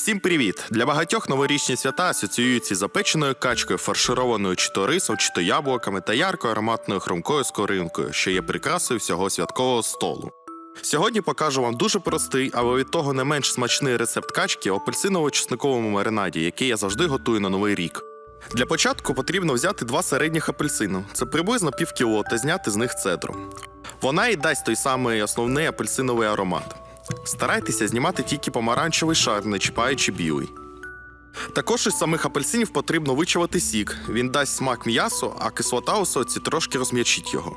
Всім привіт! Для багатьох новорічні свята асоціюються з запеченою качкою, фаршированою чи то рисом, чи то яблуками та яркою ароматною хрумкою скоринкою, що є прикрасою всього святкового столу. Сьогодні покажу вам дуже простий, але від того не менш смачний рецепт качки апельсиново-чесниковому маринаді, який я завжди готую на новий рік. Для початку потрібно взяти два середніх апельсину. Це приблизно пів кіло та зняти з них цедру. Вона і дасть той самий основний апельсиновий аромат. Старайтеся знімати тільки помаранчевий шар, не чіпаючи білий. Також із самих апельсинів потрібно вичавити сік. Він дасть смак м'ясу, а кислота у соці трошки розм'ячить його.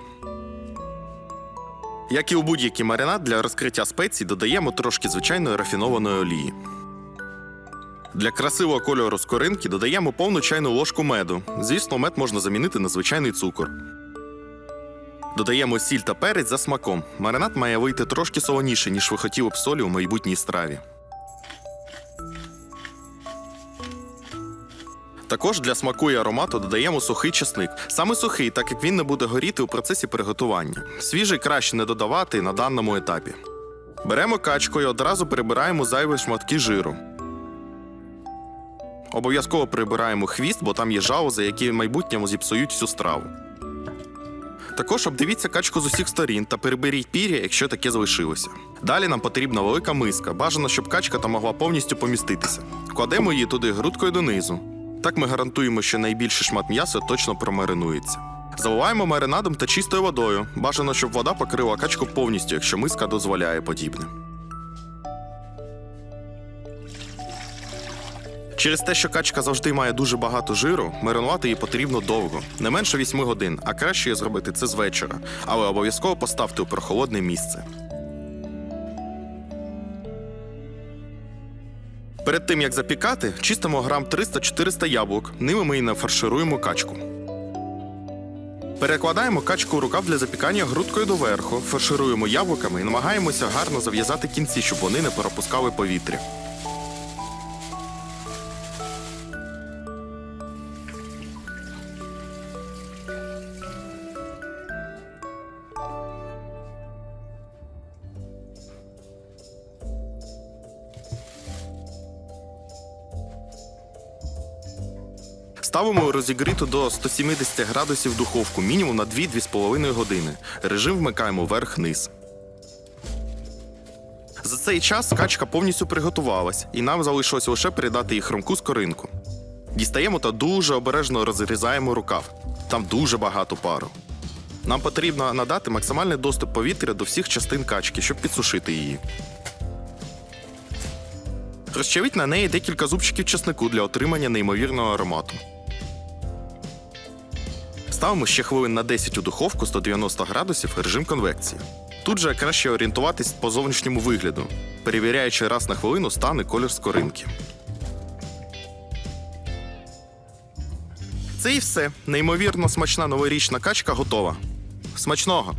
Як і у будь-який маринад для розкриття спецій, додаємо трошки звичайної рафінованої олії. Для красивого кольору скоринки додаємо повну чайну ложку меду. Звісно, мед можна замінити на звичайний цукор. Додаємо сіль та перець за смаком. Маринад має вийти трошки солоніше, ніж ви хотіли б солі у майбутній страві. Також для смаку і аромату додаємо сухий чесник. Саме сухий, так як він не буде горіти у процесі приготування. Свіжий краще не додавати на даному етапі. Беремо качку і одразу прибираємо зайві шматки жиру. Обов'язково прибираємо хвіст, бо там є жалузи, які в майбутньому зіпсують всю страву. Також обдивіться качку з усіх сторін та переберіть пір'я, якщо таке залишилося. Далі нам потрібна велика миска. Бажано, щоб качка там могла повністю поміститися. Кладемо її туди грудкою донизу. Так ми гарантуємо, що найбільший шмат м'яса точно промаринується. Заливаємо маринадом та чистою водою. Бажано, щоб вода покрила качку повністю, якщо миска дозволяє подібне. Через те, що качка завжди має дуже багато жиру, маринувати її потрібно довго, не менше 8 годин, а краще є зробити це з вечора, але обов'язково поставте у прохолодне місце. Перед тим як запікати, чистимо грам 300-400 яблук. Ними ми і нафаршируємо качку. Перекладаємо качку у рукав для запікання грудкою доверху, фаршируємо яблуками і намагаємося гарно зав'язати кінці, щоб вони не пропускали повітря. Ставимо розігріту до 170 градусів духовку мінімум на 2-2,5 години. Режим вмикаємо вверх-низ. За цей час качка повністю приготувалась, і нам залишилось лише передати їй хромку скоринку. Дістаємо та дуже обережно розрізаємо рукав. Там дуже багато пару. Нам потрібно надати максимальний доступ повітря до всіх частин качки, щоб підсушити її. Розчавіть на неї декілька зубчиків чеснику для отримання неймовірного аромату. Ставимо ще хвилин на 10 у духовку 190 градусів режим конвекції. Тут же краще орієнтуватись по зовнішньому вигляду, перевіряючи раз на хвилину стан і колір скоринки. Це і все. Неймовірно смачна новорічна качка готова. Смачного!